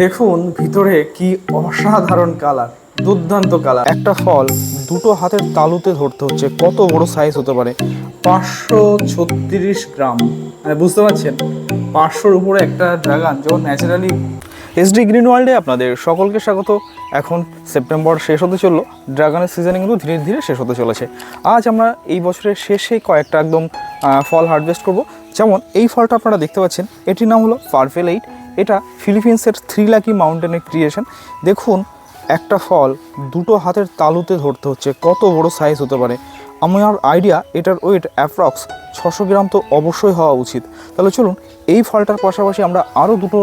দেখুন ভিতরে কি অসাধারণ কালার, দুর্দান্ত কালার। একটা ফল দুটো হাতের তালুতে ধরতে হচ্ছে, কত বড় সাইজ হতে পারে? পাঁচশো ছত্রিশ গ্রাম। মানে বুঝতে পারছেন? পাঁচশোর উপরে একটা ড্রাগন যেমন ন্যাচারালি এসডি গ্রিন ওয়ার্ল্ডে আপনাদের সকলকে স্বাগত। এখন সেপ্টেম্বর শেষ হতে চলল ড্রাগনের সিজনে কিন্তু ধীরে ধীরে শেষ হতে চলেছে। আজ আমরা এই বছরের শেষে কয়েকটা একদম ফল হারভেস্ট করব। যেমন এই ফলটা আপনারা দেখতে পাচ্ছেন, এটির নাম হলো পারফেল এইট এটা ফিলিপিন্সের থ্রি লাকি মাউন্টেনের ক্রিয়েশন দেখুন, একটা ফল দুটো হাতের তালুতে ধরতে হচ্ছে, কত বড় সাইজ হতে পারে। আমার আইডিয়া এটার ওয়েট অ্যাপ্রক্স ছশো গ্রাম তো অবশ্যই হওয়া উচিত। তাহলে চলুন, এই ফলটার পাশাপাশি আমরা আরও দুটো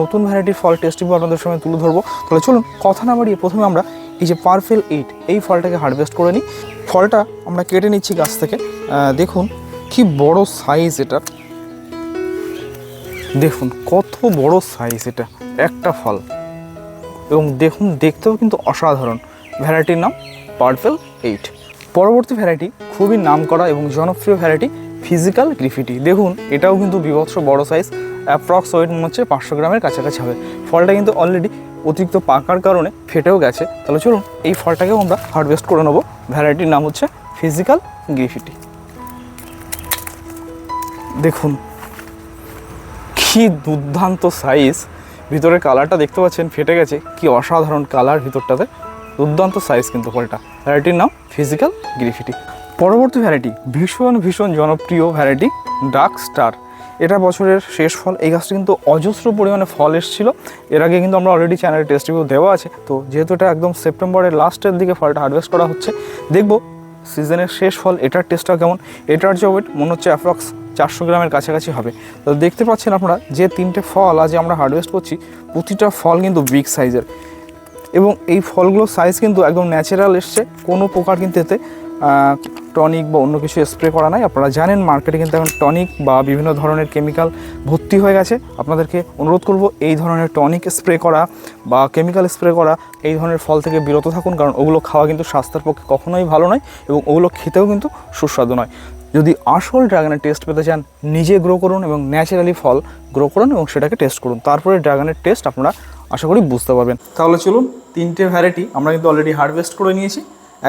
নতুন ভ্যারাইটির ফল টেস্টিং আপনাদের সঙ্গে তুলে ধরবো। তাহলে চলুন, কথা না বাড়িয়ে প্রথমে আমরা এই যে পারফেল এইট এই ফলটাকে হারভেস্ট করে নিই। ফলটা আমরা কেটে নিচ্ছি গাছ থেকে। দেখুন, কি বড় সাইজ এটা। দেখুন, কত বড় সাইজ এটা, একটা ফল। এবং দেখুন, দেখতেও কিন্তু অসাধারণ। ভ্যারাইটির নাম পার্পেল এইট পরবর্তী ভ্যারাইটি খুবই নামকরা এবং জনপ্রিয় ভ্যারাইটি ফিজিক্যাল গ্রিফিটি দেখুন, এটাও কিন্তু বিভৎস বড় সাইজ অ্যাপ্রক্স ওয়েট মনে হচ্ছে পাঁচশো গ্রামের কাছাকাছি হবে। ফলটা কিন্তু অলরেডি অতিরিক্ত পাকার কারণে ফেটেও গেছে। তাহলে চলুন, এই ফলটাকেও আমরা হারভেস্ট করে নেব। ভ্যারাইটির নাম হচ্ছে ফিজিক্যাল গ্রিফিটি দেখুন কি দুর্দান্ত সাইজ ভিতরের কালারটা দেখতে পাচ্ছেন, ফেটে গেছে। কি অসাধারণ কালার ভিতরটাতে। দুর্দান্ত সাইজ কিন্তু ফলটা ভ্যারাইটির নাম ফিজিক্যাল গ্রিফিটি পরবর্তী ভ্যারাইটি ভীষণ ভীষণ জনপ্রিয় ভ্যারাইটি ডার্ক স্টার এটা বছরের শেষ ফল। এই গাছটা কিন্তু অজস্র পরিমাণে ফল এসেছিল। এর আগে কিন্তু আমরা অলরেডি চ্যানেলে টেস্ট রিভিউ দেওয়া আছে। তো যেহেতু এটা একদম সেপ্টেম্বরের লাস্টের দিকে ফলটা হারভেস্ট করা হচ্ছে, দেখব সিজনের শেষ ফল, এটার টেস্টটা কেমন। এটার যে ওয়েট মনে হচ্ছে অ্যাপ্রক্স চারশো গ্রামের কাছাকাছি হবে। তো দেখতে পাচ্ছেন আপনারা যে তিনটে ফল আজ আমরা হারভেস্ট করছি, প্রতিটা ফল কিন্তু বিগ সাইজের এবং এই ফলগুলোর সাইজ কিন্তু একদম ন্যাচারাল এসছে, কোনো প্রকার কিন্তু এতে টনিক বা অন্য কিছু স্প্রে করা নাই। আপনারা জানেন মার্কেটে কিন্তু এখন টনিক বা বিভিন্ন ধরনের কেমিক্যাল ভর্তি হয়ে গেছে। আপনাদেরকে অনুরোধ করব, এই ধরনের টনিক স্প্রে করা বা কেমিক্যাল স্প্রে করা, এই ধরনের ফল থেকে বিরত থাকুন, কারণ ওগুলো খাওয়া কিন্তু স্বাস্থ্যের পক্ষে কখনোই ভালো নয় এবং ওগুলো খেতেও কিন্তু সুস্বাদু নয়। যদি আসল ড্রাগনের টেস্ট পেতে চান, নিজে গ্রো করুন এবং ন্যাচারালি ফল গ্রো করুন এবং সেটাকে টেস্ট করুন। তারপরে ড্রাগনের টেস্ট আপনারা আশা করি বুঝতে পারবেন। তাহলে চলুন, তিনটে ভ্যারাইটি আমরা কিন্তু অলরেডি হারভেস্ট করে নিয়েছি।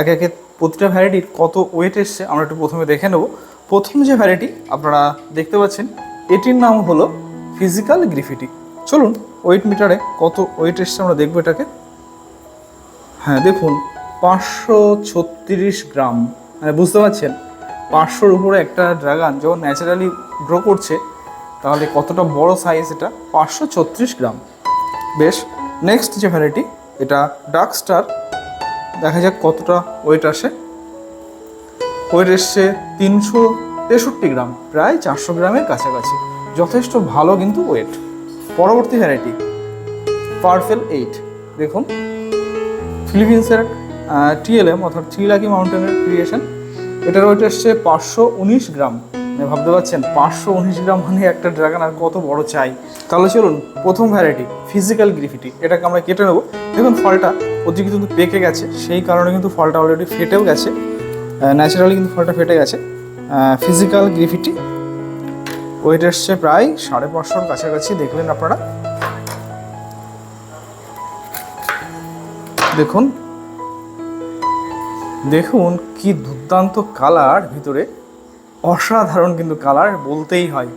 এক একে প্রতিটা ভ্যারাইটির কত ওয়েট এসছে আমরা একটু প্রথমে দেখে নেব। প্রথম যে ভ্যারাইটি আপনারা দেখতে পাচ্ছেন, এটির নাম হলো ফিজিক্যাল গ্রিফিটি চলুন ওয়েট মিটারে কত ওয়েট এসছে আমরা দেখব এটাকে। হ্যাঁ দেখুন, পাঁচশো ছত্রিশ গ্রাম। মানে বুঝতে পারছেন? পাঁচশোর উপরে একটা ড্রাগন যখন ন্যাচারালি গ্রো করছে, তাহলে কতটা বড় সাইজ এটা? পাঁচশো ছত্রিশ গ্রাম বেশ নেক্সট যে ভ্যারাইটি এটা ডার্ক স্টার দেখা যাক কতটা ওয়েট আসে। ওয়েট এসছে তিনশো তেষট্টি গ্রাম প্রায় চারশো গ্রামের কাছাকাছি। যথেষ্ট ভালো কিন্তু ওয়েট পরবর্তী ভ্যারাইটি পারফেল এইট দেখুন ফিলিপিন্সের টিএলএম অর্থাৎ থ্রি লাকি মাউন্টেনের ক্রিয়েশন এটার ওয়েট এসছে পাঁচশো উনিশ গ্রাম। মানে ভাবতে পারছেন, পাঁচশো উনিশ গ্রাম মানে একটা ড্রাগন আর কত বড় চাই। তাহলে চলুন, প্রথম ভ্যারাইটি ফিজিক্যাল গ্রিফিটি এটাকে আমরা কেটে নেব। দেখুন, ফলটা অতিরিক্ত কিন্তু পেকে গেছে, সেই কারণে কিন্তু ফলটা অলরেডি ফেটেও গেছে। ন্যাচারালি কিন্তু ফলটা ফেটে গেছে। ফিজিক্যাল গ্রিফিটি ওয়েট এসছে প্রায় সাড়ে পাঁচশোর কাছাকাছি, দেখলেন আপনারা। দেখুন দেখুন কি দুর্দান্ত কালার ভিতরে। অসাধারণ কিন্তু কালার বলতেই হয়।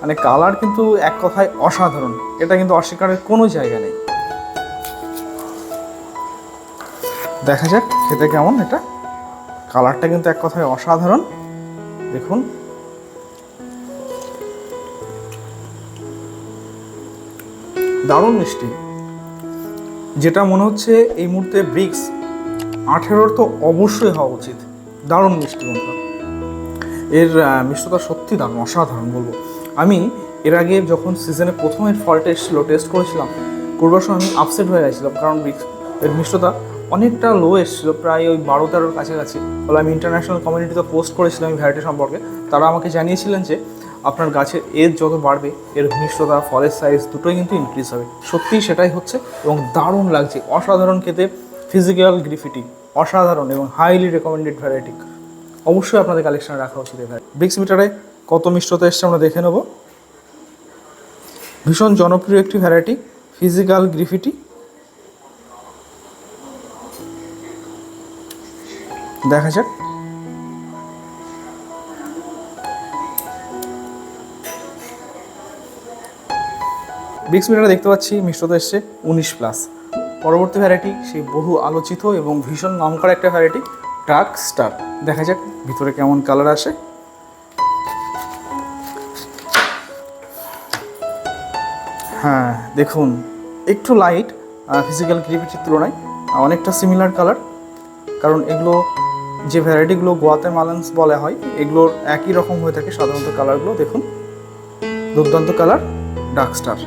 মানে কালার কিন্তু এক কথায় অসাধারণ। এটা কিন্তু অস্বীকারের কোনো জায়গা নেই। দেখা যাক খেতে কেমন এটা। কালারটা কিন্তু এক কথায় অসাধারণ। দেখুন। দারুণ মিষ্টি। যেটা মনে হচ্ছে এই মুহূর্তে ব্রিক্স। আঠেরোর তো অবশ্যই হওয়া উচিত। দারুণ মিষ্টি বন্ধুরা এর মিষ্টতা সত্যি দারুণ, অসাধারণ বলব। আমি এর আগে যখন সিজনে প্রথম ফলটা এসেছিল টেস্ট করেছিলাম করবার সময় আমি আপসেট হয়ে গেছিলাম, কারণ এর মিষ্টতা অনেকটা লো এসেছিল, প্রায় ওই বারো তেরোর কাছাকাছি। ফলে আমি ইন্টারন্যাশনাল কমিউনিটিতে পোস্ট করেছিলাম এই ভ্যারাইটি সম্পর্কে। তারা আমাকে জানিয়েছিলেন যে, আপনার গাছের এজ যত বাড়বে, এর মিষ্টতা, ফলের সাইজ দুটোই কিন্তু ইনক্রিজ হবে। সত্যিই সেটাই হচ্ছে এবং দারুণ লাগছে। অসাধারণ খেতে ফিজিক্যাল গ্রিফিটি অসাধারণ এবং হাইলি রেকমেন্ডেড ভ্যারাইটি অবশ্যই আপনাদের কালেকশনে রাখা উচিত ব্রিক্স মিটারে কত মিষ্টতা এসছে আমরা দেখে নেব। ভীষণ জনপ্রিয় একটি ভ্যারাইটি ফিজিক্যাল গ্রিফিটি দেখা যাক। ব্রিক্স মিটারে দেখতে পাচ্ছি, মিষ্টতা এসছে উনিশ প্লাস পরবর্তী ভ্যারাইটি সেই বহু আলোচিত এবং ভীষণ নামকরা একটা ভ্যারাইটি ডার্ক স্টার দেখা যাক ভিতরে কেমন কালার আসে। হ্যাঁ দেখুন, একটু লাইট ফিজিক্যাল গ্রিভিটির তুলনায় অনেকটা সিমিলার কালার কারণ এগুলো যে ভ্যারাইটিগুলো গোয়াতে মালান্স বলা হয়, এগুলোর একই রকম হয়ে থাকে সাধারণত কালারগুলো দেখুন, দুর্দান্ত কালার ডার্ক স্টার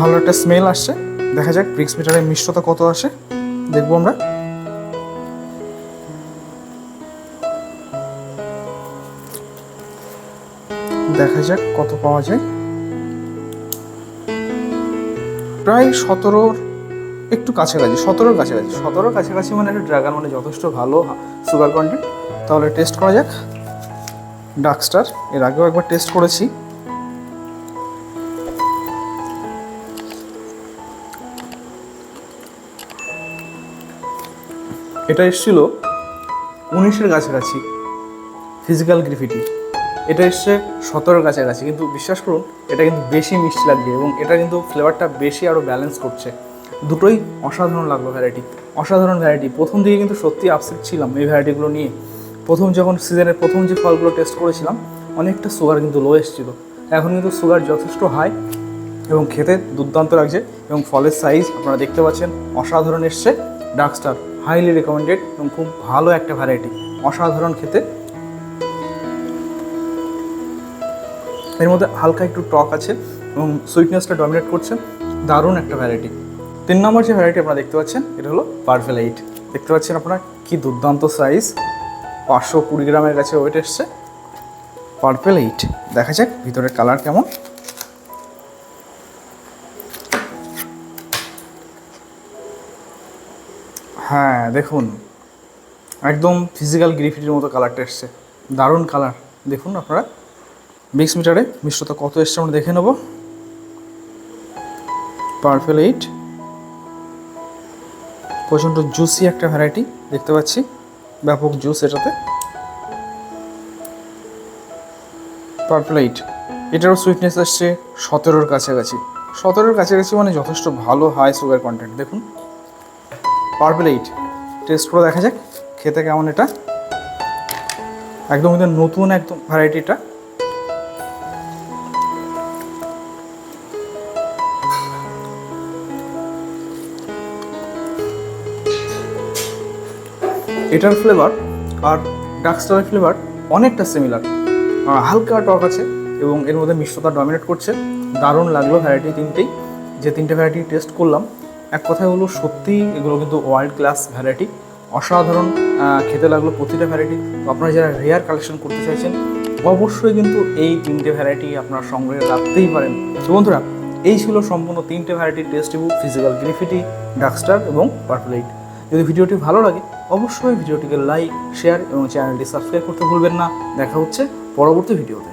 ভালো একটা স্মেল আসছে। দেখা যাক ব্রিক্স মিটারের মিশ্রতা কত আসে। দেখব আমরা। দেখা যাক কত পাওয়া যায়। প্রায় সতেরোর একটু কাছাকাছি, সতেরোর কাছাকাছি সতেরোর কাছাকাছি মানে একটা ড্রাগন মানে যথেষ্ট ভালো সুগার কন্টেন্ট তাহলে টেস্ট করা যাক। ডার্কস্টার এর আগেও একবার টেস্ট করেছি। এটা এসেছিল উনিশের কাছাকাছি ফিজিক্যাল গ্রিফিটি এটা এসছে সতেরোর কাছাকাছি, কিন্তু বিশ্বাস করুন, এটা কিন্তু বেশি মিষ্টি লাগবে এবং এটা কিন্তু ফ্লেভারটা বেশি আরও ব্যালেন্স করছে। দুটোই অসাধারণ লাগল ভ্যারাইটি অসাধারণ ভ্যারাইটি প্রথম দিকে কিন্তু সত্যি আপসেট ছিলাম এই ভ্যারাইটিগুলো নিয়ে। প্রথম যখন সিজনের প্রথম যে ফলগুলো টেস্ট করেছিলাম, অনেকটা সুগার কিন্তু লো এসেছিল। এখন কিন্তু সুগার যথেষ্ট হাই এবং খেতে দুর্দান্ত লাগছে এবং ফলের সাইজ আপনারা দেখতে পাচ্ছেন, অসাধারণ এসছে ডার্কস্টার হাইলি রেকমেন্ডেড এবং খুব ভালো একটা ভ্যারাইটি অসাধারণ খেতে। এর মধ্যে হালকা একটু টক আছে এবং সুইটনেসটা ডমিনেট করছে। দারুণ একটা ভ্যারাইটি তিন নম্বর যে ভ্যারাইটি আপনারা দেখতে পাচ্ছেন, এটা হলো পার্ফেল এইট দেখতে পাচ্ছেন আপনারা কি দুর্দান্ত সাইজ পাঁচশো কুড়ি গ্রামের কাছে ওয়েট এসছে। পার্পেল এইট দেখা যাক ভিতরের কালার কেমন। হ্যাঁ দেখুন। একদম ফিজিক্যাল গ্রিফিটির মতো কালারটা এসছে। দারুণ কালার দেখুন আপনারা। মিক্স মিটারে মিশ্রতা কত এসছে আমরা দেখে নেব। পার্পেল এইট প্রচণ্ড জুসি একটা ভ্যারাইটি দেখতে পাচ্ছি। ব্যাপক জুস এটাতে। পার্পেল এইট এটারও সুইটনেস আসছে সতেরোর কাছাকাছি। সতেরোর কাছাকাছি মানে যথেষ্ট ভালো হাই সুগার কন্টেন্ট দেখুন। পার্পেল এইট টেস্ট করে দেখা যাক, খেতে কেমন এটা। একদম কিন্তু নতুন একদম ভ্যারাইটিটা এটার ফ্লেভার আর ডার্ক স্টারের ফ্লেভার অনেকটা সিমিলার হালকা টক আছে এবং এর মধ্যে মিশ্রতা ডমিনেট করছে। দারুণ লাগল ভ্যারাইটি তিনটেই। যে তিনটে ভ্যারাইটি টেস্ট করলাম এক কথায় হলো সত্যিই এগুলো কিন্তু ওয়ার্ল্ড ক্লাস ভ্যারাইটি অসাধারণ খেতে লাগল প্রতিটা ভ্যারাইটি আপনারা যারা রেয়ার কালেকশন করতে চাইছেন, অবশ্যই কিন্তু এই তিনটে ভ্যারাইটি আপনারা সংগ্রহে রাখতেই পারেন। তো বন্ধুরা, এই ছিল সম্পূর্ণ তিনটে ভ্যারাইটির টেস্ট বুক ফিজিক্যাল গ্রিফিটি ডাকস্টার এবং পারফেলাইট যদি ভিডিওটি ভালো লাগে, অবশ্যই ভিডিওটিকে লাইক শেয়ার এবং চ্যানেলটি সাবস্ক্রাইব করতে ভুলবেন না। দেখা হচ্ছে পরবর্তী ভিডিওতে